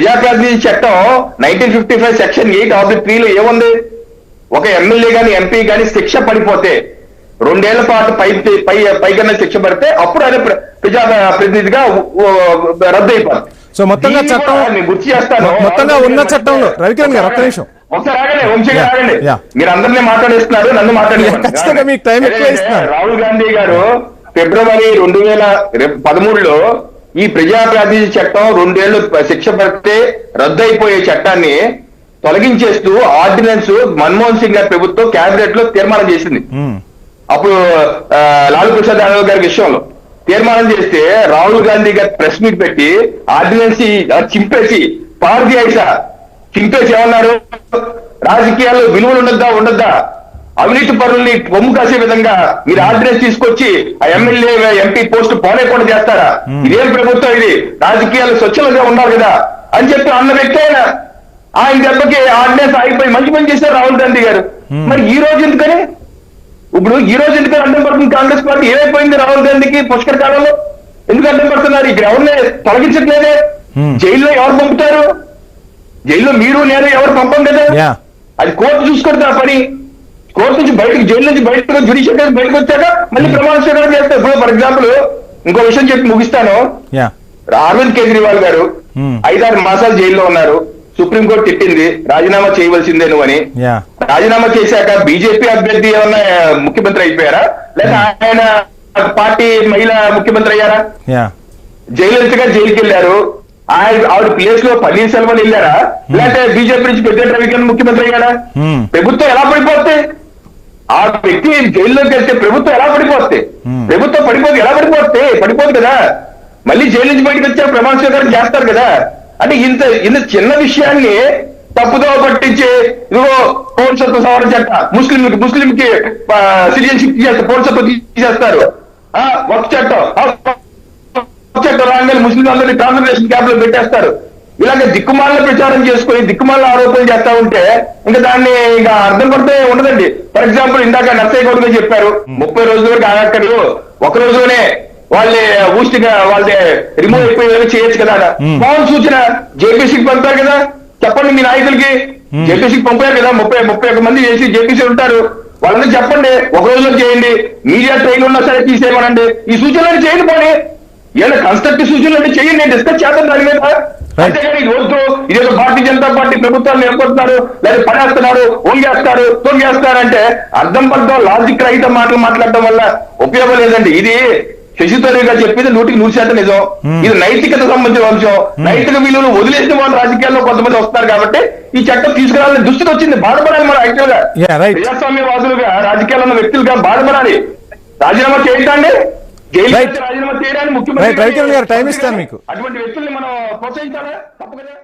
ప్రజాప్రాతినిధ్య చట్టం nineteen fifty five section eight of three లో ఏముంది ఒక ఎమ్మెల్యే గాని ఎంపీ గాని శిక్ష పడిపోతే రెండేళ్ళ పాటు పై పై పైకన్నా శిక్ష పడితే అప్పుడు ఆయన ప్ర- ప్రజా ప్రతినిధిగా రద్దు అయిపోతుంది సో మొత్తంగా చట్టం- గుర్తు చేస్తాను మొత్తంగా ఉన్న చట్టంలో రవికిరణ్ గారు, ఒక్క నిమిషం. ఒకసారి ఆగండి వంశీ గారు ఆగండి. మీరు అందరినీ మాట్లాడేస్తున్నారు నన్ను ఇస్తున్నారు. రాహుల్ గాంధీ గారు ఫిబ్రవరి రెండు వేల పదమూడులో ఈ ప్రజా ప్రాతినిధ్య చట్టం రెండేళ్ళు శిక్ష పడితే రద్దు అయిపోయే చట్టాన్ని తొలగించేస్తూ ఆర్డినెన్స్ మన్మోహన్ సింగ్ గారి ప్రభుత్వం కేబినెట్లో తీర్మానం చేసింది. అప్పుడు లాలూ ప్రసాద్ యాదవ్ గారి విషయంలో తీర్మానం చేస్తే రాహుల్ గాంధీ గారు ప్రెస్ మీట్ పెట్టి ఆర్డినెన్స్ చింపేసి పార్టీ ఐసా చింపేసి ఏమన్నారు? రాజకీయాల్లో విలువలు ఉండద్దా ఉండద్దా? అవినీతి పరుల్ని కొమ్ము కాసే విధంగా మీరు ఆర్డినెన్స్ తీసుకొచ్చి ఆ ఎమ్మెల్యే ఎంపీ పోస్ట్ పోలేకుండా చేస్తారా? ఇదేం ప్రభుత్వం ఇది? రాజకీయాలు స్వచ్ఛంగా ఉండాలి కదా. అని చెప్పి అన్న వ్యక్తి ఆయన ఆయన దెబ్బకి ఆర్డినెన్స్ ఆగిపోయి మంచి పని చేశారు రాహుల్ గాంధీ గారు. మరి ఈ రోజు ఎందుకని? ఇప్పుడు ఈ రోజు ఎందుకు అడ్డం పడుతుంది కాంగ్రెస్ పార్టీ? ఏమైపోయింది రాహుల్ గాంధీకి పుష్కర కాలంలో? ఎందుకు అడ్డం పడుతున్నారు? ఇక్కడ ఎవరిని తొలగించట్లేదే. Hmm. జైల్లో ఎవరు పంపుతారు? జైల్లో మీరు నేను ఎవరు పంపం కదా? అది కోర్టు చూసుకుంటుంది ఆ పని. కోర్టు నుంచి బయటకు జైలు నుంచి బయటకు జ్యుడిషియల్ బయటకు వచ్చాక మళ్ళీ ప్రమాణ స్వీకారం చేస్తారు. ఇప్పుడు ఫర్ ఎగ్జాంపుల్ ఇంకో విషయం చెప్పి ముగిస్తాను. అరవింద్ కేజ్రీవాల్ గారు Hmm. ఐదారు మాసాలు జైల్లో ఉన్నారు. సుప్రీంకోర్టు తిట్టింది. రాజీనామా చేయవలసిందే నువ్వు అని. రాజీనామా చేశాక బీజేపీ అభ్యర్థి ఏమన్నా ముఖ్యమంత్రి అయిపోయారా? లేక ఆయన పార్టీ మహిళా ముఖ్యమంత్రి అయ్యారా? గారు జైలుకి వెళ్ళారు ఆయన ఆవిడ ప్లేస్లో పన్నీర్ సెల్వన్ వెళ్ళారా? లేకపోతే బీజేపీ నుంచి పెద్ద రవికిరణ్ ముఖ్యమంత్రి అయ్యారా Hmm. ప్రభుత్వం ఎలా పడిపోతే ఆ వ్యక్తి జైల్లోకి వెళ్తే ప్రభుత్వం ఎలా పడిపోతే. ప్రభుత్వం పడిపోతే ఎలా పడిపోతే? పడిపోదు కదా. మళ్ళీ జైలు నుంచి బయటకు వచ్చాక ప్రమాణ స్వీకారం చేస్తారు కదా. అంటే ఇంత ఇంత చిన్న విషయాన్ని తప్పుదో పట్టించి ఇదిగో పౌరసత్వ సవరణ చట్ట ముస్లిం ముస్లిం కి సిటిజన్షిప్ తీసేస్తారు పౌరసత్వం తీసేస్తారు. ఆ, ఒక చట్టం చట్టం రాగానే ముస్లిం అందరినీ కాన్సన్ట్రేషన్ క్యాంప్లో పెట్టేస్తారు. ఇలాగ దిక్కుమాల ప్రచారం చేసుకుని దిక్కుమాల ఆరోపణలు చేస్తా ఉంటే ఇంకా దాన్ని ఇంకా అర్థం పడితే ఉండదండి. ఫర్ ఎగ్జాంపుల్ ఇందాక నర్సయ్య గౌడ్ గారు చెప్పారు ముప్పై రోజుల వరకు ఆగక్కర్లు ఒక రోజులోనే వాళ్ళే ఊస్టిగా వాళ్ళే రిమూవ్ అయిపోయేలా చేయొచ్చు కదా Hmm. పవన్ సూచన. జేపీసీకి పంపారు కదా. చెప్పండి మీ నాయకులకి. Hmm. జేపీసీకి పంపారు కదా. ముప్పై ముప్పై ఒక మంది చేసి జేపీసీ ఉంటారు. వాళ్ళని చెప్పండి. ఒక రోజులో చేయండి. మీడియా ట్రైన్ ఉన్నా సరే తీసేయమనండి. ఈ సూచనలు చేయండి పోనీ ఏమైనా కన్స్ట్రక్టివ్ సూచనలు అంటే చేయండి. నేను డిస్కస్ చేద్దాం దాని మీద. అంతేగాని ఈ రోజుతో ఇదేదో భారతీయ జనతా పార్టీ ప్రభుత్వాన్ని ఏర్పడుతున్నారు లేదా పడేస్తున్నారు ఓంగేస్తారు అంటే అర్థం పర్థం లాజిక్ రహిత మాటలు మాట్లాడడం వల్ల ఉపయోగం లేదండి. ఇది శశితరూర్ గారు చెప్పింది నూటికి నూరు శాతం నిజం. ఇది నైతికత సంబంధించిన అంశం. నైతిక విలువలు వదిలేసిన వాళ్ళు రాజకీయాల్లో కొంతమంది వస్తారు కాబట్టి ఈ చట్టం తీసుకురావాలని దుస్థితి వచ్చింది. బాధపడాలి మనం యాక్చువల్గా. ప్రజాస్వామ్యవాదులుగా రాజకీయాల్లో ఉన్న వ్యక్తులుగా బాధపడాలి. రాజీనామా చేయండి Right. రాజీనామా చేయడానికి ముఖ్యమంత్రి time ఇస్తాను మీకు. అటువంటి వ్యక్తుల్ని మనం ప్రోత్సహించాలా? తప్ప కదా